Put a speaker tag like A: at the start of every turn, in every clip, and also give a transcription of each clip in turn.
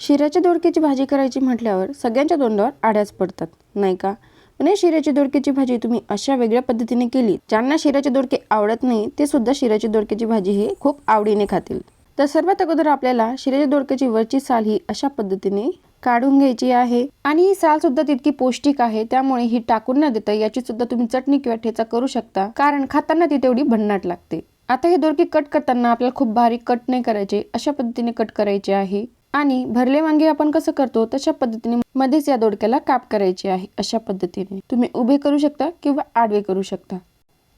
A: शिऱ्याच्या दोडक्याची भाजी करायची म्हटल्यावर सगळ्यांच्या तोंडावर आड्याच पडतात नाही का? पण शिऱ्याची दोडक्याची भाजी तुम्ही अशा वेगळ्या पद्धतीने केली ज्यांना शिऱ्याचे दोडके आवडत नाही ते सुद्धा शिऱ्याची दोडक्याची भाजी हे खूप आवडीने खातील. तर सर्वात अगोदर आपल्याला शिऱ्याच्या दोडक्याची वरची साल ही अशा पद्धतीने काढून घ्यायची आहे. आणि ही साल सुद्धा तितकी पौष्टिक आहे त्यामुळे ही टाकून न देता याची सुद्धा तुम्ही चटणी किंवा ठेचा करू शकता कारण खाताना ती तेवढी भन्नाट लागते. आता हे दोडके कट करताना आपल्याला खूप बारीक कट नाही करायचे अशा पद्धतीने कट करायचे आहे. आणि भरले वांगे आपण कसं करतो? तशा पद्धतीने मध्येच या दोडक्याला काप करायचे आहे. अशा पद्धतीने. तुम्ही उभे करू शकता किंवा आडवे करू शकता.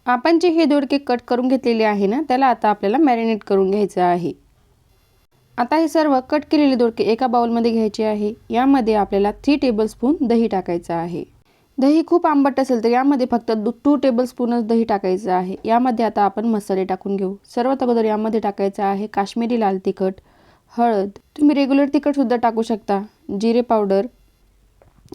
A: आपण जे हे दोडके कट करून घेतलेले आहे ना त्याला आता आपल्याला मॅरिनेट करून घ्यायचं आहे. आता हे सर्व कट केलेले दोडके एका बाउलमध्ये घ्यायचे आहे. यामध्ये आपल्याला थ्री टेबलस्पून दही टाकायचं आहे. दही खूप आंबट असेल तर यामध्ये फक्त टू टेबलस्पूनच दही टाकायचं आहे. यामध्ये आता आपण मसाले टाकून घेऊ. सर्वात अगोदर यामध्ये टाकायचं आहे काश्मीरी लाल तिखट हळद. तुम्ही रेग्युलर तिखटसुद्धा टाकू शकता. जिरे पावडर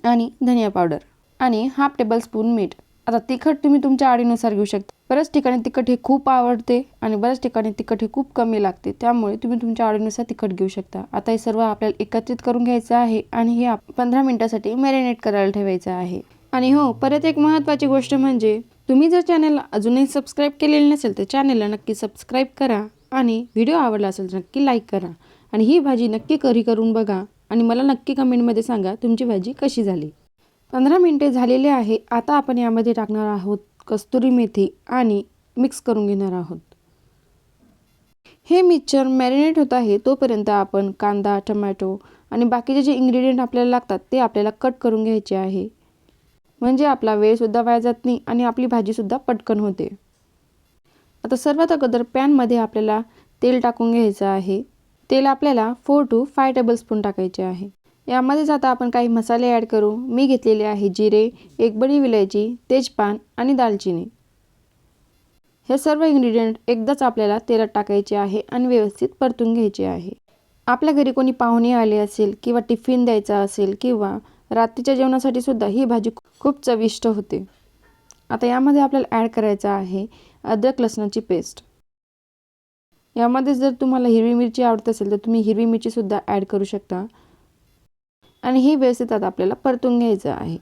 A: आणि धनिया पावडर आणि हाफ टेबल स्पून मीठ आता तिखट तुम्ही तुमच्या आवडीनुसार घेऊ शकता. बऱ्याच ठिकाणी तिखट हे खूप आवडते आणि बऱ्याच ठिकाणी तिखट हे खूप कमी लागते. त्यामुळे तुम्ही तुमच्या आवडीनुसार तिखट घेऊ शकता. आता हे सर्व आपल्याला एकत्रित करून घ्यायचं आहे आणि हे पंधरा मिनिटासाठी मॅरिनेट करायला ठेवायचं आहे. आणि हो परत एक महत्त्वाची गोष्ट म्हणजे तुम्ही जर चॅनलला अजूनही सबस्क्राईब केलेली नसेल तर चॅनलला नक्की सबस्क्राईब करा आणि व्हिडिओ आवडला असेल तर नक्की लाईक करा. आणि ही भाजी नक्की करी करून बघा आणि मला नक्की कमेंटमध्ये सांगा तुमची भाजी कशी झाली. पंधरा मिनटे झालेले आहे आता आपण यामध्ये टाकणार आहोत कस्तुरी मेथी आणि मिक्स करून घेणार आहोत. हे मिक्सचर मॅरिनेट होत आहे तोपर्यंत आपण कांदा टमॅटो आणि बाकीचे जे इन्ग्रेडियंट आपल्याला लागतात ते आपल्याला कट करून घ्यायचे आहे. म्हणजे आपला वेळसुद्धा वाया जात नाही आणि आपली भाजीसुद्धा पटकन होते. आता सर्वात अगोदर पॅनमध्ये आपल्याला तेल टाकून घ्यायचं आहे. तेल आपल्याला फोर टू फाय टेबलस्पून टाकायचे आहे. यामध्येच आता आपण काही मसाले ॲड करू. मी घेतलेले आहे जिरे एक बडी विलायची तेजपान आणि दालचिनी. हे सर्व इन्ग्रेडियंट एकदाच आपल्याला तेलात टाकायचे आहे आणि व्यवस्थित परतून घ्यायचे आहे. आपल्या घरी कोणी पाहुणे आले असेल किंवा टिफिन द्यायचा असेल किंवा रात्रीच्या जेवणासाठी सुद्धा ही भाजी खूप चविष्ट होते. आता यामध्ये आपल्याला ॲड करायचं आहे अद्रक लसणाची पेस्ट यामध्ये जर तुम्हाला हिरवी मिरची आवडत असेल तर तुम्ही हिरवी मिरचीसुद्धा ॲड करू शकता. आणि हे व्यवस्थित आता आपल्याला परतून घ्यायचं आहे.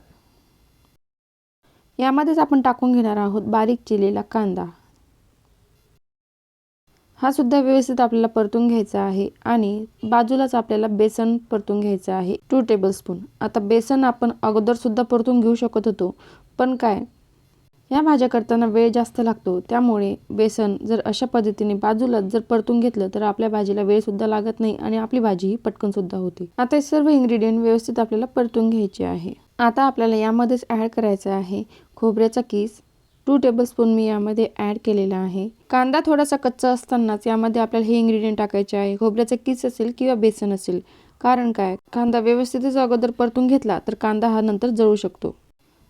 A: यामध्येच आपण टाकून घेणार आहोत बारीक चिरलेला कांदा. हा सुद्धा व्यवस्थित आपल्याला परतून घ्यायचा आहे आणि बाजूलाच आपल्याला बेसन परतून घ्यायचं आहे. टू टेबलस्पून आता बेसन आपण अगोदरसुद्धा परतून घेऊ शकत होतो. पण काय? या भाज्या करताना वेळ जास्त लागतो. त्यामुळे बेसन जर अशा पद्धतीने बाजूला जर परतून घेतलं तर आपल्या भाजीला वेळसुद्धा लागत नाही आणि आपली भाजीही पटकन पटकनसुद्धा होते. आता हे सर्व इन्ग्रेडियंट व्यवस्थित आपल्याला परतून घ्यायचे आहे. आता आपल्याला यामध्येच ॲड करायचं आहे खोबऱ्याचा किस. टू टेबलस्पून मी यामध्ये ॲड केलेला आहे. कांदा थोडासा कच्चा असतानाच यामध्ये आपल्याला हे इन्ग्रेडियंट टाकायचे आहे. खोबऱ्याचा किस असेल किंवा बेसन असेल. कारण काय? कांदा व्यवस्थितच अगोदर परतून घेतला तर कांदा हा नंतर जळू शकतो.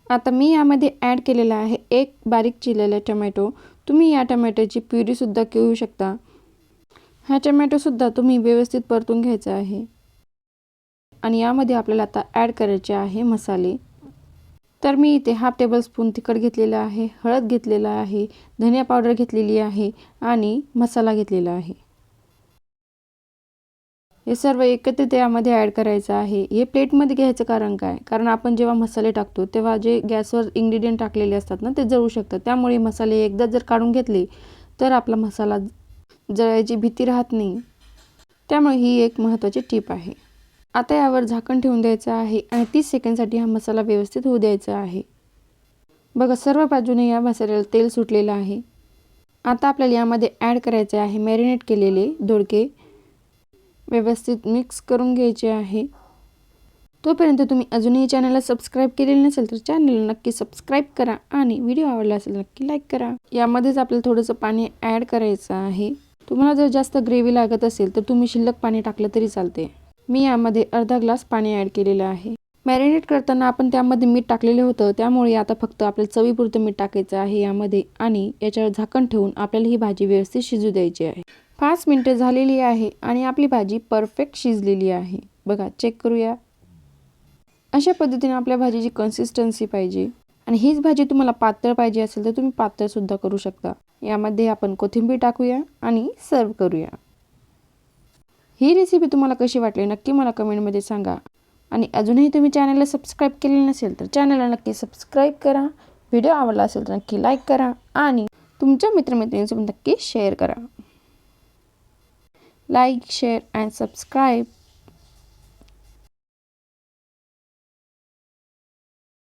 A: आता मी यामध्ये ॲड केलेला आहे एक बारीक चिरलेला टमॅटो तुम्ही या टमॅटोची प्युरीसुद्धा घेऊ शकता. हा टमॅटोसुद्धा तुम्ही व्यवस्थित परतून घ्यायचा आहे. आणि यामध्ये आपल्याला आता ॲड करायचे आहे मसाले. तर मी इथे हाफ टेबल स्पून तिखट घेतलेलं आहे हळद घेतलेला आहे धनिया पावडर घेतलेली आहे आणि मसाला घेतलेला आहे. हे सर्व एकत्रित यामध्ये ॲड करायचं आहे. हे प्लेटमध्ये घ्यायचं कारण काय? कारण आपण जेव्हा मसाले टाकतो तेव्हा जे गॅसवर इंग्रेडियंट टाकलेले असतात ना ते जळू शकतात. त्यामुळे मसाले एकदा जर काढून घेतले तर आपला मसाला जळायची भीती राहत नाही. त्यामुळे ही एक महत्त्वाची टीप आहे. आता यावर झाकण ठेवून द्यायचं आहे आणि तीस सेकंडसाठी हा मसाला व्यवस्थित होऊ द्यायचा आहे. बघा सर्व बाजूने या मसाल्याला तेल सुटलेलं आहे. आता आपल्याला यामध्ये ॲड करायचे आहे मॅरिनेट केलेले दोडके. व्यवस्थित मिक्स करून घ्यायचे आहे. तोपर्यंत तुम्ही अजूनही चॅनलला सबस्क्राईब केलेलं नसेल तर चॅनलला नक्की सबस्क्राईब करा आणि व्हिडिओ आवडला असेल नक्की लाईक करा. यामध्येच आपल्याला थोडंसं पाणी ॲड करायचं आहे. तुम्हाला जर जास्त ग्रेव्ही लागत असेल तर तुम्ही शिल्लक पाणी टाकलं तरी चालते मी यामध्ये अर्धा ग्लास पाणी ॲड केलेलं आहे. मॅरिनेट करताना आपण त्यामध्ये मीठ टाकलेलं होतं. त्यामुळे आता फक्त आपल्याला चवीपुरतं मीठ टाकायचं आहे यामध्ये आणि याच्यावर झाकण ठेवून आपल्याला ही भाजी व्यवस्थित शिजू द्यायची आहे. पाच मिनटं झालेली आहे आणि आपली भाजी परफेक्ट शिजलेली आहे. बघा चेक करूया. अशा पद्धतीने आपल्या भाजीची कन्सिस्टन्सी पाहिजे. आणि हीच भाजी तुम्हाला पातळ पाहिजे असेल तर तुम्ही पातळसुद्धा करू शकता. यामध्ये आपण कोथिंबीर टाकूया आणि सर्व करूया. ही रेसिपी तुम्हाला कशी वाटली नक्की मला कमेंटमध्ये सांगा. आणि अजूनही तुम्ही चॅनलला सबस्क्राईब केले नसेल तर चॅनलला नक्की सबस्क्राईब करा. व्हिडिओ आवडला असेल तर नक्की लाईक करा आणि तुमच्या मित्रमैत्रिणींसोबत नक्की शेअर करा. Like share and subscribe.